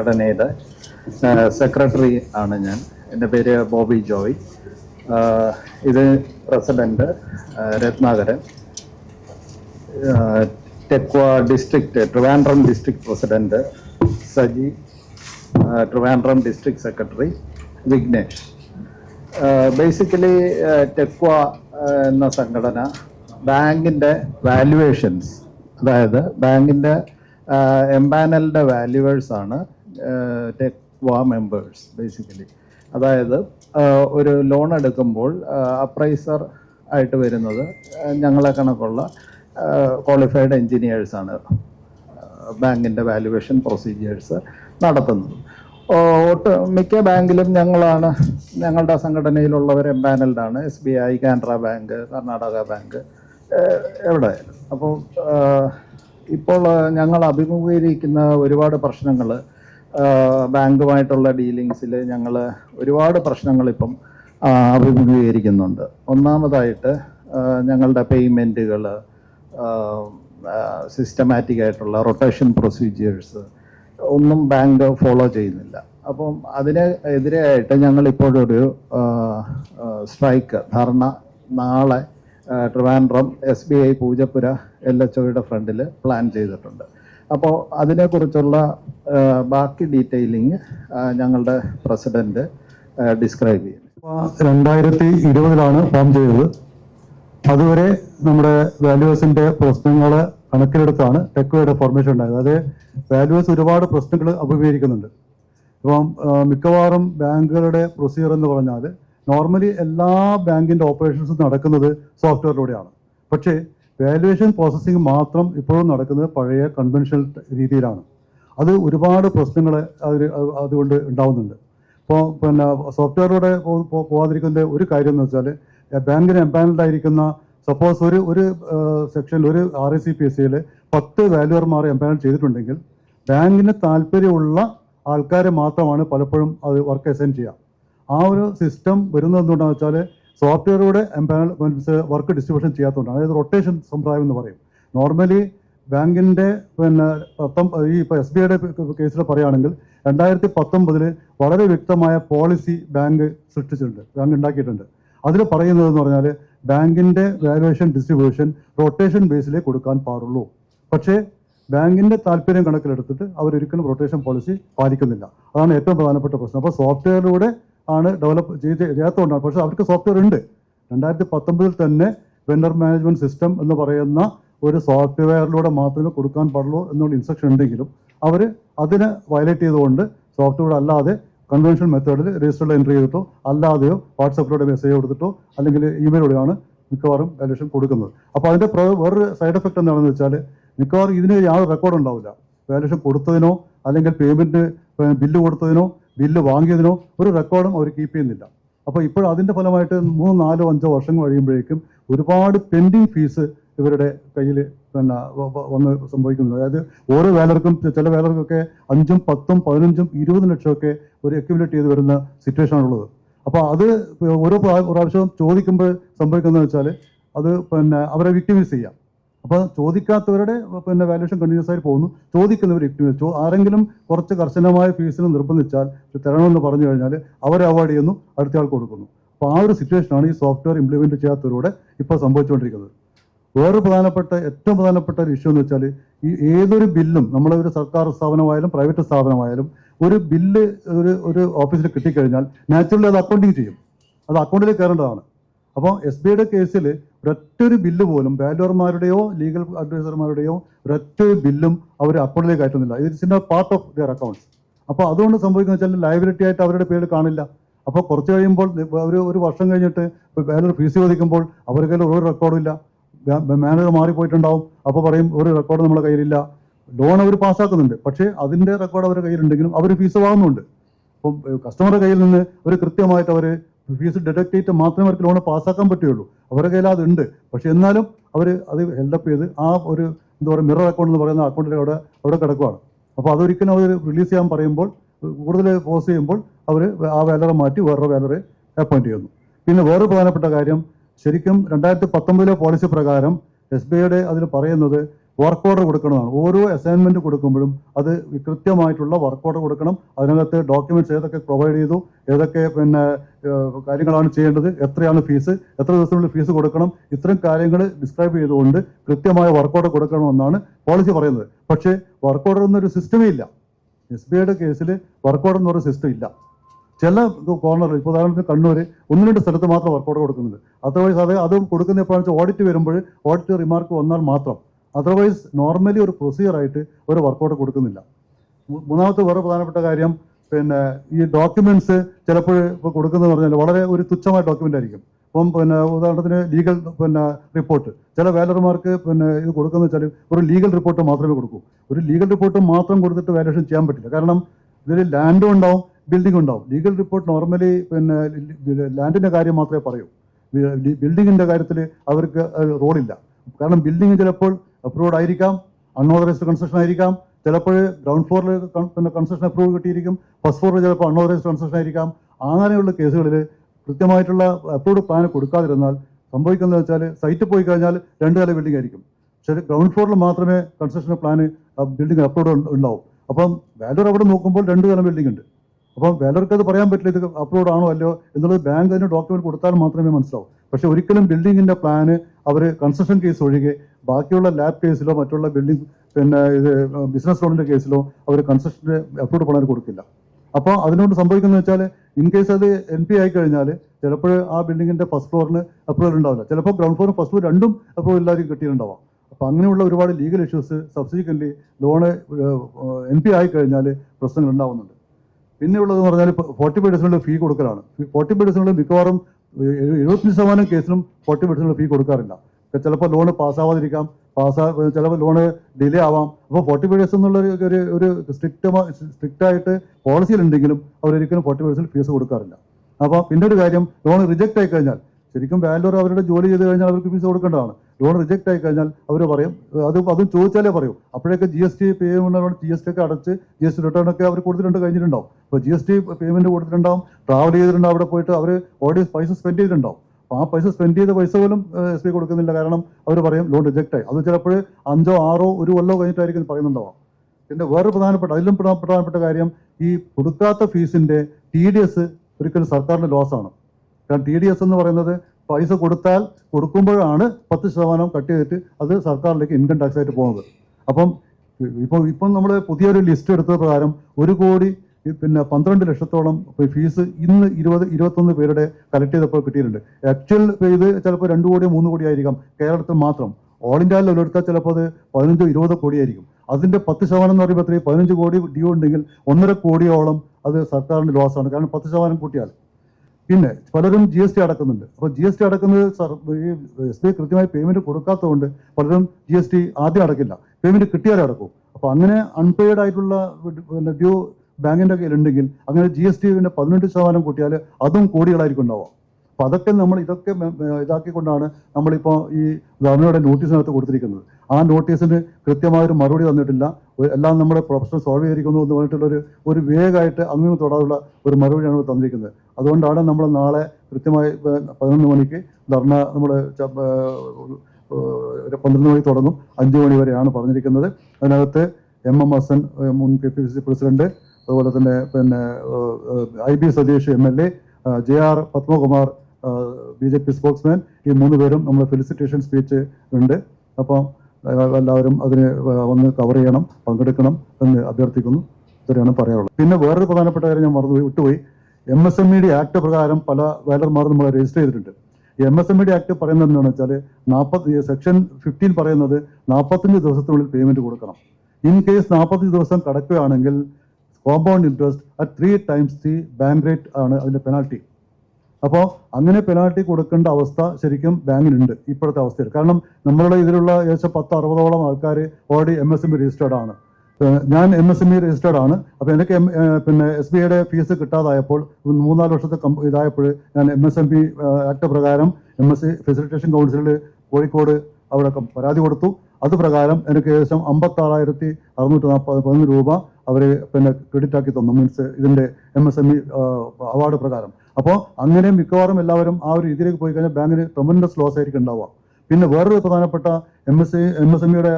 സംഘടനയുടെ സെക്രട്ടറി ആണ് ഞാൻ. എന്റെ പേര് ബോബി ജോയ്. ഇത് president Ratnakaran. ടെക്വ district Trivandrum district president Saji Trivandrum district secretary Vignesh. Basically ടെക്വ എന്ന സംഘടന ബാങ്കിന്റെ വാല്യുവേഷൻസ് അതായത് ബാങ്കിന്റെ എംപാനലിന്റെ വാല്യുവേഴ്സ് ആണ് വാ മെമ്പേഴ്സ് ബേസിക്കലി അതായത് ഒരു ലോൺ എടുക്കുമ്പോൾ അപ്രൈസർ ആയിട്ട് വരുന്നത് ഞങ്ങളെ കണക്കുള്ള ക്വാളിഫൈഡ് എൻജിനീയേഴ്സാണ് ബാങ്കിന്റെ വാല്യുവേഷൻ പ്രൊസീജിയേഴ്സ് നടത്തുന്നത്. ഒട്ട് മിക്ക ബാങ്കിലും ഞങ്ങളാണ് ഞങ്ങളുടെ സംഘടനയിലുള്ളവർ എംപാനൽഡാണ് S B I Canara bank Karnataka bank എവിടെ. അപ്പോൾ ഇപ്പോൾ ഞങ്ങൾ അഭിമുഖീകരിക്കുന്ന ഒരുപാട് പ്രശ്നങ്ങൾ ബാങ്കുമായിട്ടുള്ള ഡീലിങ്സിൽ ഞങ്ങൾ ഒരുപാട് പ്രശ്നങ്ങൾ ഇപ്പം അഭിമുഖീകരിക്കുന്നുണ്ട്. ഒന്നാമതായിട്ട് ഞങ്ങളുടെ പേയ്മെന്റുകൾ സിസ്റ്റമാറ്റിക് ആയിട്ടുള്ള റൊട്ടേഷൻ പ്രൊസീജിയേഴ്സ് ഒന്നും ബാങ്ക് ഫോളോ ചെയ്യുന്നില്ല. അപ്പം അതിന് എതിരെയായിട്ട് ഞങ്ങളിപ്പോഴൊരു സ്ട്രൈക്ക് ധർണ നാളെ Trivandrum S B I Poojappura L H ഒയുടെ ഫ്രണ്ടിൽ പ്ലാൻ ചെയ്തിട്ടുണ്ട്. അപ്പോൾ അതിനെക്കുറിച്ചുള്ള ബാക്കി ഡീറ്റെയിലിംഗ് ഞങ്ങളുടെ പ്രസിഡന്റ് ഡിസ്ക്രൈബ് ചെയ്യും. രണ്ടായിരത്തി ഇരുപതിലാണ് ഫോം ചെയ്തത്. അതുവരെ നമ്മുടെ വാല്യുവേഴ്സിന്റെ പ്രശ്നങ്ങൾ കണക്കിലെടുത്താണ് ടെക്വയുടെ ഫോർമേഷൻ ഉണ്ടായത്. അതേ വാല്യുവേഴ്സ് ഒരുപാട് പ്രശ്നങ്ങൾ അഭിമുഖീകരിക്കുന്നുണ്ട്. ഇപ്പം മിക്കവാറും ബാങ്കുകളുടെ പ്രൊസീജിയർ എന്ന് പറഞ്ഞാൽ നോർമലി എല്ലാ ബാങ്കിന്റെ ഓപ്പറേഷൻസും നടക്കുന്നത് സോഫ്റ്റ്വെയറിലൂടെയാണ് പക്ഷേ വാല്യുവേഷൻ പ്രോസസ്സിംഗ് മാത്രം ഇപ്പോഴും നടക്കുന്നത് പഴയ കൺവെൻഷണൽ രീതിയിലാണ്. അത് ഒരുപാട് പ്രശ്നങ്ങൾ അവർ അതുകൊണ്ട് ഉണ്ടാവുന്നുണ്ട്. ഇപ്പോൾ പിന്നെ സോഫ്റ്റ്വെയറിലൂടെ പോ- പോ- പോകാതിരിക്കുന്ന ഒരു കാര്യം എന്ന് വെച്ചാൽ ബാങ്കിന് എംപാനൽഡ് ആയിരിക്കുന്ന സപ്പോസ് ഒരു ഒരു സെക്ഷനിൽ ഒരു R S C P S സിയിൽ പത്ത് വാല്യുവർമാർ എംപാനൽ ചെയ്തിട്ടുണ്ടെങ്കിൽ ബാങ്കിന് താല്പര്യമുള്ള ആൾക്കാരെ മാത്രമാണ് പലപ്പോഴും അത് വർക്ക് അസൈൻ ചെയ്യുക. ആ ഒരു സിസ്റ്റം വരുന്നത് എന്തുകൊണ്ടാണെന്ന് വെച്ചാൽ സോഫ്റ്റ്വെയറിലൂടെ എംപാനൽ വർക്ക് ഡിസ്ട്രിബ്യൂഷൻ ചെയ്യാത്തതുകൊണ്ടാണ്. അതായത് റൊട്ടേഷൻ സമ്പ്രദായം എന്ന് പറയും. നോർമലി ബാങ്കിന്റെ പിന്നെ പത്തം ഈ ഇപ്പോൾ എസ് ബി ഐയുടെ കേസിൽ പറയുകയാണെങ്കിൽ രണ്ടായിരത്തി പത്തൊമ്പതിൽ വളരെ വ്യക്തമായ പോളിസി ബാങ്ക് സൃഷ്ടിച്ചിട്ടുണ്ട്. ബാങ്ക് ഉണ്ടാക്കിയിട്ടുണ്ട്. അതിൽ പറയുന്നതെന്ന് പറഞ്ഞാൽ ബാങ്കിന്റെ വാലുവേഷൻ ഡിസ്ട്രിബ്യൂഷൻ റൊട്ടേഷൻ ബേസിലേ കൊടുക്കാൻ പാടുള്ളൂ. പക്ഷേ ബാങ്കിന്റെ താല്പര്യം കണക്കിലെടുത്തിട്ട് അവരൊരിക്കലും റൊട്ടേഷൻ പോളിസി പാലിക്കുന്നില്ല. അതാണ് ഏറ്റവും പ്രധാനപ്പെട്ട പ്രശ്നം. അപ്പോൾ സോഫ്റ്റ്വെയറിലൂടെ ആണ് ഡെവലപ്പ് ചെയ്ത് ചെയ്യാത്തതുകൊണ്ടാണ്. പക്ഷേ അവർക്ക് സോഫ്റ്റ്വെയർ ഉണ്ട്. രണ്ടായിരത്തി പത്തൊമ്പതിൽ തന്നെ വെണ്ടർ മാനേജ്മെന്റ് സിസ്റ്റം എന്ന് പറയുന്ന ഒരു സോഫ്റ്റ്വെയറിലൂടെ മാത്രമേ കൊടുക്കാൻ പാടുള്ളൂ എന്നുള്ള ഇൻസ്ട്രക്ഷൻ ഉണ്ടെങ്കിലും അവർ അതിനെ വയലേറ്റ് ചെയ്തുകൊണ്ട് സോഫ്റ്റ്വെയർ അല്ലാതെ കൺവെൻഷൻ മെത്തേഡിൽ രജിസ്റ്ററിൽ എൻട്രി ചെയ്തിട്ടോ അല്ലാതെയോ വാട്സപ്പിലൂടെ മെസ്സേജ് കൊടുത്തിട്ടോ അല്ലെങ്കിൽ ഇമെയിലൂടെയാണ് മിക്കവാറും വാല്യൂഷൻ കൊടുക്കുന്നത്. അപ്പോൾ അതിന്റെ വേറൊരു സൈഡ് എഫക്റ്റ് എന്താണെന്ന് വെച്ചാൽ മിക്കവാറും ഇതിന് യാതൊരു റെക്കോർഡ് ഉണ്ടാവില്ല. വാല്യൂഷൻ കൊടുത്തതിനോ അല്ലെങ്കിൽ പേയ്മെന്റ് ബില്ല് കൊടുത്തതിനോ ബില്ല് വാങ്ങിയതിനോ ഒരു റെക്കോർഡും അവർ കീപ്പ് ചെയ്യുന്നില്ല. അപ്പോൾ ഇപ്പോൾ അതിന്റെ ഫലമായിട്ട് മൂന്ന് നാലോ അഞ്ചോ വർഷം കഴിയുമ്പോഴേക്കും ഒരുപാട് പെൻഡിങ് ഫീസ് ഇവരുടെ കയ്യിൽ പിന്നെ വന്ന് സംഭവിക്കുന്നത് അതായത് ഓരോ വേലർക്കും ചില വേലർക്കൊക്കെ അഞ്ചും പത്തും പതിനഞ്ചും ഇരുപതും ലക്ഷമൊക്കെ ഒരു അക്യുമുലേറ്റ് ചെയ്ത് വരുന്ന സിറ്റുവേഷൻ ആണുള്ളത്. അപ്പോൾ അത് ഓരോ പ്രാ- പ്രാവശ്യവും ചോദിക്കുമ്പോൾ സംഭവിക്കുന്നതെന്ന് വെച്ചാൽ അത് പിന്നെ അവരെ വിക്ടിമൈസ് ചെയ്യാം. അപ്പോൾ ചോദിക്കാത്തവരുടെ പിന്നെ വാല്യൂഷൻ കണ്ടിന്യൂസ് ആയി പോകുന്നു. ചോദിക്കുന്നവർ ചോ ആരെങ്കിലും കുറച്ച് കർശനമായ ഫീസിന് നിർബന്ധിച്ചാൽ തരണമെന്ന് പറഞ്ഞു കഴിഞ്ഞാൽ അവർ അവോയ്ഡ് ചെയ്യുന്നു അടുത്ത ആൾ കൊടുക്കുന്നു. അപ്പോൾ ആ ഒരു സിറ്റുവേഷനാണ് ഈ സോഫ്റ്റ്വെയർ ഇംപ്ലിമെന്റ് ചെയ്യാത്തവരോടെ ഇപ്പോൾ സംഭവിച്ചുകൊണ്ടിരിക്കുന്നത്. വേറെ പ്രധാനപ്പെട്ട ഏറ്റവും പ്രധാനപ്പെട്ട ഒരു ഇഷ്യൂ എന്ന് വെച്ചാൽ ഈ ഏതൊരു ബില്ലും നമ്മളെ ഒരു സർക്കാർ സ്ഥാപനമായാലും പ്രൈവറ്റ് സ്ഥാപനമായാലും ഒരു ബില്ല് ഒരു ഒരു ഓഫീസിൽ കിട്ടിക്കഴിഞ്ഞാൽ നാച്ചുറലി അത് അക്കൗണ്ടിങ് ചെയ്യും. അത് അക്കൗണ്ടിൽ കയറേണ്ടതാണ്. അപ്പോൾ എസ് ബിയുടെ കേസിൽ ഒരൊറ്റൊരു ബില്ല് പോലും വാല്യൂർമാരുടെയോ ലീഗൽ അഡ്വൈസർമാരുടെയോ ഒരൊറ്റൊരു ബില്ലും അവർ അക്കൗണ്ടിലേക്ക് കയറ്റുന്നില്ല it's in a part of their accounts അപ്പോൾ അതുകൊണ്ട് സംഭവിക്കുന്ന വെച്ചാൽ ലയബിലിറ്റി ആയിട്ട് അവരുടെ പേര് കാണില്ല. അപ്പോൾ കുറച്ച് കഴിയുമ്പോൾ ഒരു ഒരു വർഷം കഴിഞ്ഞിട്ട് വേറൊരു ഫീസ് ചോദിക്കുമ്പോൾ അവർക്ക് ഒരു റെക്കോർഡും ഇല്ല. മാനേജർ മാറിപ്പോയിട്ടുണ്ടാവും. അപ്പോൾ പറയും ഒരു റെക്കോർഡ് നമ്മുടെ കയ്യിലില്ല. ലോൺ അവർ പാസ്സാക്കുന്നുണ്ട്. പക്ഷേ അതിന്റെ റെക്കോർഡ് അവരുടെ കയ്യിലുണ്ടെങ്കിലും അവർ ഫീസ് വാങ്ങുന്നുണ്ട്. അപ്പം കസ്റ്റമറുടെ കയ്യിൽ നിന്ന് ഒരു കൃത്യമായിട്ട് അവർ ഫീസ് ഡിഡക്ട് ചെയ്തിട്ട് മാത്രമേ അവർക്ക് ലോൺ പാസ്സാക്കാൻ പറ്റുകയുള്ളൂ. അവരുടെ കയ്യിൽ അതുണ്ട് പക്ഷെ എന്നാലും അവർ അത് ഹെൽഡപ്പ് ചെയ്ത് ആ ഒരു എന്താ പറയുക മിറർ അക്കൗണ്ട് എന്ന് പറയുന്ന അക്കൗണ്ടിൽ അവിടെ അവിടെ കിടക്കുവാണ്. അപ്പോൾ അതൊരിക്കലും അവർ റിലീസ് ചെയ്യാൻ പറയുമ്പോൾ കൂടുതൽ ഫോഴ്സ് ചെയ്യുമ്പോൾ അവർ ആ വാലറെ മാറ്റി വേറൊരു വാലറെ അപ്പോയിന്റ് ചെയ്യുന്നു. പിന്നെ വേറെ പ്രധാനപ്പെട്ട കാര്യം ശരിക്കും രണ്ടായിരത്തി പത്തൊമ്പതിലെ പോളിസി പ്രകാരം എസ് ബി ഐയുടെ അതിൽ പറയുന്നത് വർക്ക് ഓർഡർ കൊടുക്കണമെന്നാണ് ഓരോ അസൈൻമെന്റ് കൊടുക്കുമ്പോഴും അത് കൃത്യമായിട്ടുള്ള വർക്ക് ഓർഡർ കൊടുക്കണം. അതിനകത്ത് ഡോക്യുമെന്റ്സ് ഏതൊക്കെ പ്രൊവൈഡ് ചെയ്തു ഏതൊക്കെ പിന്നെ കാര്യങ്ങളാണ് ചെയ്യേണ്ടത് എത്രയാണ് ഫീസ് എത്ര ദിവസത്തിനുള്ളിൽ ഫീസ് കൊടുക്കണം ഇത്തരം കാര്യങ്ങൾ ഡിസ്ക്രൈബ് ചെയ്തുകൊണ്ട് കൃത്യമായ വർക്ക് ഓർഡർ കൊടുക്കണമെന്നാണ് പോളിസി പറയുന്നത്. പക്ഷേ വർക്ക് ഓർഡർ എന്നൊരു സിസ്റ്റമേ ഇല്ല. എസ് ബി ഐയുടെ കേസിൽ വർക്ക് ഓർഡർ എന്നൊരു സിസ്റ്റം ഇല്ല. ചില കോർണർ ഇപ്പോൾ ഉദാഹരണത്തിന് കണ്ണൂർ ഒന്ന് രണ്ട് സ്ഥലത്ത് മാത്രം വർക്ക് ഓർഡർ കൊടുക്കുന്നത് അതർവൈസ് അത് അത് കൊടുക്കുന്ന എപ്പോഴാണെന്ന് വെച്ചാൽ ഓഡിറ്റ് വരുമ്പോൾ ഓഡിറ്റ് റിമാർക്ക് വന്നാൽ മാത്രം. അതർവൈസ് നോർമലി ഒരു പ്രൊസീജിയറായിട്ട് ഒരു വർക്കൗട്ട് കൊടുക്കുന്നില്ല. മൂന്നാമത്തെ വേറെ പ്രധാനപ്പെട്ട കാര്യം പിന്നെ ഈ ഡോക്യുമെന്റ്സ് ചിലപ്പോൾ ഇപ്പോൾ കൊടുക്കുന്നത് പറഞ്ഞാൽ വളരെ ഒരു തുച്ഛമായ ഡോക്യുമെന്റ് ആയിരിക്കും. ഇപ്പം പിന്നെ ഉദാഹരണത്തിന് ലീഗൽ പിന്നെ റിപ്പോർട്ട് ചില വാലർമാർക്ക് പിന്നെ ഇത് കൊടുക്കുന്ന വെച്ചാൽ ഒരു ലീഗൽ റിപ്പോർട്ട് മാത്രമേ കൊടുക്കൂ. ഒരു ലീഗൽ റിപ്പോർട്ട് മാത്രം കൊടുത്തിട്ട് വാലുവേഷൻ ചെയ്യാൻ പറ്റില്ല. കാരണം ഇതിൽ ലാൻഡും ഉണ്ടാവും ബിൽഡിംഗ് ഉണ്ടാവും. ലീഗൽ റിപ്പോർട്ട് നോർമലി പിന്നെ ലാൻഡിന്റെ കാര്യം മാത്രമേ പറയൂ. ബിൽഡിങ്ങിന്റെ കാര്യത്തിൽ അവർക്ക് റോളില്ല കാരണം ബിൽഡിംഗ് ചിലപ്പോൾ അപ്രൂവ്ഡ് ആയിരിക്കാം. അൺഓതറൈസ്ഡ് കൺസ്ട്രക്ഷൻ ആയിരിക്കാം. ചിലപ്പോൾ ഗ്രൗണ്ട് ഫ്ലോറിൽ പിന്നെ കൺസ്ട്രക്ഷൻ അപ്രൂവ് കിട്ടിയിരിക്കും. ഫസ്റ്റ് ഫ്ലോറിൽ ചിലപ്പോൾ അൺഓതറൈസ്ഡ് കൺസ്ട്രക്ഷൻ ആയിരിക്കാം. അങ്ങനെയുള്ള കേസുകളിൽ കൃത്യമായിട്ടുള്ള അപ്രൂവ്ഡ് പ്ലാൻ കൊടുക്കാതിരുന്നാൽ സംഭവിക്കുന്നത് വെച്ചാൽ സൈറ്റിൽ പോയി കഴിഞ്ഞാൽ രണ്ട് നില ബിൽഡിംഗ് ആയിരിക്കും. പക്ഷേ ഗ്രൗണ്ട് ഫ്ലോറിൽ മാത്രമേ കൺസ്ട്രക്ഷൻ പ്ലാൻ ബിൽഡിംഗ് അപ്രൂവ്ഡ് ഉണ്ടാവും. അപ്പം വാലൂർ അവിടെ നോക്കുമ്പോൾ രണ്ട് നില ബിൽഡിംഗ് ഉണ്ട്. അപ്പം വാലൂർക്ക് അത് പറയാൻ പറ്റില്ല ഇത് അപ്രൂവ്ഡ് ആണോ അല്ലയോ എന്നുള്ളത് ബാങ്ക് അതിന് ഡോക്യുമെന്റ് കൊടുത്താൽ മാത്രമേ മനസ്സിലാവൂ. പക്ഷേ ഒരിക്കലും ബിൽഡിങ്ങിന്റെ പ്ലാന് അവർ കൺസ്ട്രക്ഷൻ കേസ് ഒഴികെ ബാക്കിയുള്ള ലാബ് കേസിലോ മറ്റുള്ള ബിൽഡിംഗ് പിന്നെ ഇത് ബിസിനസ് ലോണിന്റെ കേസിലോ അവർ കൺസ്ട്രക്ഷന്റെ അപ്രൂവ് പണം കൊടുക്കില്ല. അപ്പോൾ അതിനോട് സംഭവിക്കുന്നത് വെച്ചാൽ ഇൻ കേസ് അത് എൻ പി ആയി കഴിഞ്ഞാൽ ചിലപ്പോൾ ആ ബിൽഡിങ്ങിന്റെ ഫസ്റ്റ് ഫ്ലോറിന് അപ്രൂവൽ ഉണ്ടാവില്ല. ചിലപ്പോൾ ഗ്രൗണ്ട് ഫ്ലോറും ഫസ്റ്റ് ഫ്ലോർ രണ്ടും അപ്രൂവൽ എല്ലാവരും കിട്ടിയിട്ടുണ്ടാവാം. അപ്പോൾ അങ്ങനെയുള്ള ഒരുപാട് legal issues subsequent loan N P ആയി കഴിഞ്ഞാൽ പ്രശ്നങ്ങൾ ഉണ്ടാവുന്നുണ്ട്. പിന്നെ ഉള്ളതെന്ന് പറഞ്ഞാൽ ഫോർട്ടി ഫൈവ് ഡേയ്സിനുള്ള ഫീ കൊടുക്കലാണ്. ഫോർട്ടി ഫൈവ് ഡേഴ്സിനുള്ള മിക്കവാറും എഴു- എഴുപത്തഞ്ച് ശതമാനം കേസിലും ഫോർട്ടി ഫൈവ് ഡേയ്സിനുള്ള ഫീ കൊടുക്കാറില്ല. ചിലപ്പോൾ ലോണ് പാസ്സാവാതിരിക്കാം പാസ്സാ ചിലപ്പോൾ ലോണ് ഡിലേ ആവാം. അപ്പോൾ ഫോർട്ടി ഡേയ്സ് എന്നുള്ള ഒരു- ഒരു സ്ട്രിക്റ്റ് സ്ട്രിക്റ്റ് ആയിട്ട് പോളിസിയിലുണ്ടെങ്കിലും അവരൊരിക്കലും ഫോർട്ടി ഫൈവ് ഡേയ്സിൽ ഫീസ് കൊടുക്കാറില്ല. അപ്പോൾ പിന്നെ ഒരു കാര്യം ലോൺ റിജക്റ്റ് ആയി കഴിഞ്ഞാൽ ശരിക്കും ബാംഗ്ലൂർ അവരുടെ ജോലി ചെയ്ത് കഴിഞ്ഞാൽ അവർക്ക് ഫീസ് കൊടുക്കേണ്ടതാണ്. ലോൺ റിജക്റ്റ് ആയി കഴിഞ്ഞാൽ അവർ പറയും അത് അതും ചോദിച്ചാലേ പറയൂ. അപ്പോഴൊക്കെ G S T payment G S T ഒക്കെ അടച്ച് ജി എസ് ടി റിട്ടേൺ ഒക്കെ അവർ കൊടുത്തിട്ടുണ്ട് കഴിഞ്ഞിട്ടുണ്ടാവും. അപ്പോൾ ജി എസ് ടി പേയ്മെന്റ് കൊടുത്തിട്ടുണ്ടാവും ട്രാവൽ ചെയ്തിട്ടുണ്ടാവും അവിടെ പോയിട്ട് അവർ ഓൾറെഡി പൈസ സ്പെൻഡ് ചെയ്തിട്ടുണ്ടാവും. അപ്പോൾ ആ പൈസ സ്പെൻഡ് ചെയ്ത പൈസ പോലും എസ് ബി കൊടുക്കുന്നില്ല. കാരണം അവർ പറയും ലോൺ റിജക്റ്റ് ആയി. അത് ചിലപ്പോൾ അഞ്ചോ ആറോ ഒരു കൊല്ലോ കഴിഞ്ഞിട്ടായിരിക്കും പറയുന്നുണ്ടാവാം. പിന്നെ വേറെ പ്രധാനപ്പെട്ട അതിലും പ്രധാനപ്പെട്ട കാര്യം ഈ കൊടുക്കാത്ത ഫീസിന്റെ ടി ഡി എസ് ഒരിക്കലും സർക്കാരിന്റെ ലോസ് ആണ്. കാരണം ടി ഡി എസ് എന്ന് പറയുന്നത് പൈസ കൊടുത്താൽ കൊടുക്കുമ്പോഴാണ് പത്ത് ശതമാനം കട്ട് ചെയ്തിട്ട് അത് സർക്കാരിലേക്ക് ഇൻകം ടാക്സ് ആയിട്ട് പോകുന്നത്. അപ്പം ഇപ്പോൾ ഇപ്പം നമ്മൾ പുതിയൊരു ലിസ്റ്റ് എടുത്ത പ്രകാരം ഒരു കോടി പിന്നെ പന്ത്രണ്ട് ലക്ഷത്തോളം ഫീസ് ഇന്ന് ഇരുപത് ഇരുപത്തൊന്ന് പേരുടെ കളക്ട് ചെയ്തപ്പോൾ കിട്ടിയിട്ടുണ്ട്. ആക്ച്വൽ ഇത് ചിലപ്പോൾ രണ്ട് കോടിയോ മൂന്ന് കോടി ആയിരിക്കാം കേരളത്തിൽ മാത്രം. ഓൾ ഇന്ത്യ ലെവൽ ചിലപ്പോൾ അത് പതിനഞ്ചോ ഇരുപതോ കോടിയായിരിക്കും അതിന്റെ പത്ത് ശതമാനം എന്ന് പറയുമ്പോൾ അത്രയും പതിനഞ്ച് കോടി ഡ്യൂ ഉണ്ടെങ്കിൽ ഒന്നര കോടിയോളം അത് സർക്കാരിന്റെ ലോസാണ് കാരണം പത്ത് ശതമാനം കൂട്ടിയാൽ. പിന്നെ പലരും ജി എസ് ടി അടക്കുന്നുണ്ട്. അപ്പോൾ ജി എസ് ടി അടക്കുന്നത് ഈ എസ് ബി ഐ കൃത്യമായി പേയ്മെന്റ് കൊടുക്കാത്തതുകൊണ്ട് പലരും ജി എസ് ടി ആദ്യം അടക്കില്ല. പേയ്മെന്റ് കിട്ടിയാലേ അടക്കും. അപ്പോൾ അങ്ങനെ അൺപെയ്ഡ് ആയിട്ടുള്ള ഡ്യൂ ബാങ്കിന്റെ കയ്യിലുണ്ടെങ്കിൽ അങ്ങനെ ജി എസ് ടി പിന്നെ പതിനെട്ട് ശതമാനം കൂട്ടിയാൽ അതും കോടികളായിരിക്കും ഉണ്ടാവുക അപ്പോൾ അതൊക്കെ നമ്മൾ ഇതൊക്കെ ഇതാക്കിക്കൊണ്ടാണ് നമ്മളിപ്പോൾ ഈ ഗവർണറുടെ നോട്ടീസിനകത്ത് കൊടുത്തിരിക്കുന്നത്. ആ നോട്ടീസിന് കൃത്യമായ ഒരു മറുപടി തന്നിട്ടില്ല. എല്ലാം നമ്മുടെ പ്രൊഫഷണൽ സോൾവ് ചെയ്തിരിക്കുന്നു എന്ന് പറഞ്ഞിട്ടുള്ളൊരു ഒരു വേഗമായിട്ട് അങ്ങനെ തൊടാനുള്ള ഒരു മറുപടിയാണ് തന്നിരിക്കുന്നത്. അതുകൊണ്ടാണ് നമ്മൾ നാളെ കൃത്യമായി പതിനൊന്ന് മണിക്ക് ധർണ നമ്മൾ പന്ത്രണ്ട് മണി തുടങ്ങും. അഞ്ച് മണി വരെയാണ് പറഞ്ഞിരിക്കുന്നത്. അതിനകത്ത് എം എം ഹസൻ മുൻ കെ പി സി പ്രസിഡന്റ് അതുപോലെ തന്നെ പിന്നെ I B Satheesh M L A J R Padmakumar B J P spokesman ഈ മൂന്ന് പേരും നമ്മൾ ഫെലിസിറ്റേഷൻ സ്പീച്ച് ഉണ്ട്. അപ്പം എല്ലാവരും അതിന് വന്ന് കവർ ചെയ്യണം പങ്കെടുക്കണം എന്ന് അഭ്യർത്ഥിക്കുന്നു. ഇത്രയാണ് പറയാനുള്ളത്. പിന്നെ വേറൊരു പ്രധാനപ്പെട്ട കാര്യം ഞാൻ മറന്നുപോയി വിട്ടുപോയി. M S M E D act പ്രകാരം പല വേലർമാരും നമ്മൾ രജിസ്റ്റർ ചെയ്തിട്ടുണ്ട്. M S M E D act പറയുന്നത് എന്താണെന്ന് വെച്ചാൽ നാൽപ്പത്തി സെക്ഷൻ ഫിഫ്റ്റീൻ പറയുന്നത് നാൽപ്പത്തഞ്ച് ദിവസത്തിനുള്ളിൽ പേയ്മെന്റ് കൊടുക്കണം. ഇൻ കേസ് നാൽപ്പത്തഞ്ച് ദിവസം കടക്കുകയാണെങ്കിൽ compound interest at three times the bank rate ആണ് അതിന്റെ പെനാൾട്ടി അപ്പോൾ അങ്ങനെ പെനാൾട്ടി കൊടുക്കേണ്ട അവസ്ഥ ശരിക്കും ബാങ്കിനുണ്ട് ഇപ്പോഴത്തെ അവസ്ഥയിൽ. കാരണം നമ്മളുടെ ഇതിലുള്ള ഏകദേശം പത്ത് അറുപതോളം ആൾക്കാർ already M S M E registered ആണ്. ഞാൻ M S M E registered ആണ്. അപ്പോൾ എനിക്ക് പിന്നെ എസ് ബി ഐയുടെ ഫീസ് കിട്ടാതായപ്പോൾ മൂന്നാൽ വർഷത്തെ കമ്പ ഇതായപ്പോൾ ഞാൻ M S M P act പ്രകാരം എം എസ് സി ഫെസിലിറ്റേഷൻ കൗൺസിലിൽ കോഴിക്കോട് അവിടെ പരാതി കൊടുത്തു. അത് പ്രകാരം എനിക്ക് ഏകദേശം അമ്പത്താറായിരത്തി അറുന്നൂറ്റി നാൽപ്പത് പതിനൊന്ന് രൂപ അവർ പിന്നെ ക്രെഡിറ്റ് ആക്കി തന്നു മീൻസ് ഇതിന്റെ M S M E award പ്രകാരം. അപ്പോൾ അങ്ങനെ മിക്കവാറും എല്ലാവരും ആ ഒരു രീതിയിലേക്ക് പോയി കഴിഞ്ഞാൽ ബാങ്കിന് ട്രമൻഡസ് ലോസ് ആയിരിക്കും ഉണ്ടാവുക. പിന്നെ വേറൊരു പ്രധാനപ്പെട്ട M S M S M ഇയുടെ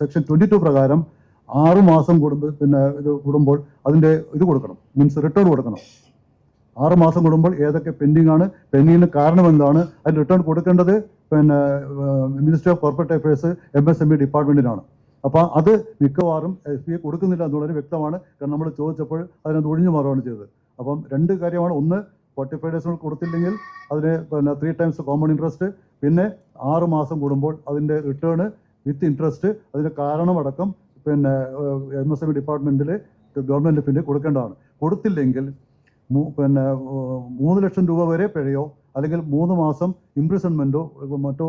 സെക്ഷൻ ട്വന്റി ടു പ്രകാരം ആറ് മാസം കൂടുമ്പോൾ പിന്നെ ഇത് കൂടുമ്പോൾ അതിന്റെ ഇത് കൊടുക്കണം മീൻസ് റിട്ടേൺ കൊടുക്കണം. ആറ് മാസം കൂടുമ്പോൾ ഏതൊക്കെ പെൻഡിങ് ആണ് പെൻഡിങ്ങിന് കാരണം എന്താണ് അതിന് റിട്ടേൺ കൊടുക്കേണ്ടത് പിന്നെ minister of corporate affairs M S M E ഡിപ്പാർട്ട്മെന്റിനാണ് അപ്പോൾ അത് മിക്കവാറും എസ് ബി ഐ കൊടുക്കുന്നില്ല എന്നുള്ളത് വ്യക്തമാണ്. കാരണം നമ്മൾ ചോദിച്ചപ്പോൾ അതിനകത്ത് ഒഴിഞ്ഞു മാറുകയാണ് ചെയ്തത്. അപ്പം രണ്ട് കാര്യമാണ്. ഒന്ന് ഫോർട്ടി ഫൈവ് ഡേയ്സ് കൊടുത്തില്ലെങ്കിൽ അതിന് പിന്നെ ത്രീ ടൈംസ് കോമൺ ഇൻട്രസ്റ്റ് പിന്നെ ആറ് മാസം കൂടുമ്പോൾ അതിന്റെ റിട്ടേൺ വിത്ത് ഇൻട്രസ്റ്റ് അതിന്റെ കാരണമടക്കം പിന്നെ എം എസ് എം ഡിപ്പാർട്ട്മെന്റിൽ ഗവൺമെന്റ് പിന്നെ കൊടുക്കേണ്ടതാണ്. കൊടുത്തില്ലെങ്കിൽ പിന്നെ മൂന്ന് ലക്ഷം രൂപ വരെ പിഴയോ അല്ലെങ്കിൽ മൂന്ന് മാസം ഇംപ്രിസൺമെന്റോ മറ്റോ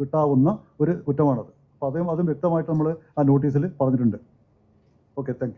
കിട്ടാവുന്ന ഒരു കുറ്റമാണത്. അപ്പോൾ അതും അതും വ്യക്തമായിട്ട് നമ്മൾ ആ നോട്ടീസിൽ പറഞ്ഞിട്ടുണ്ട്. Okay thank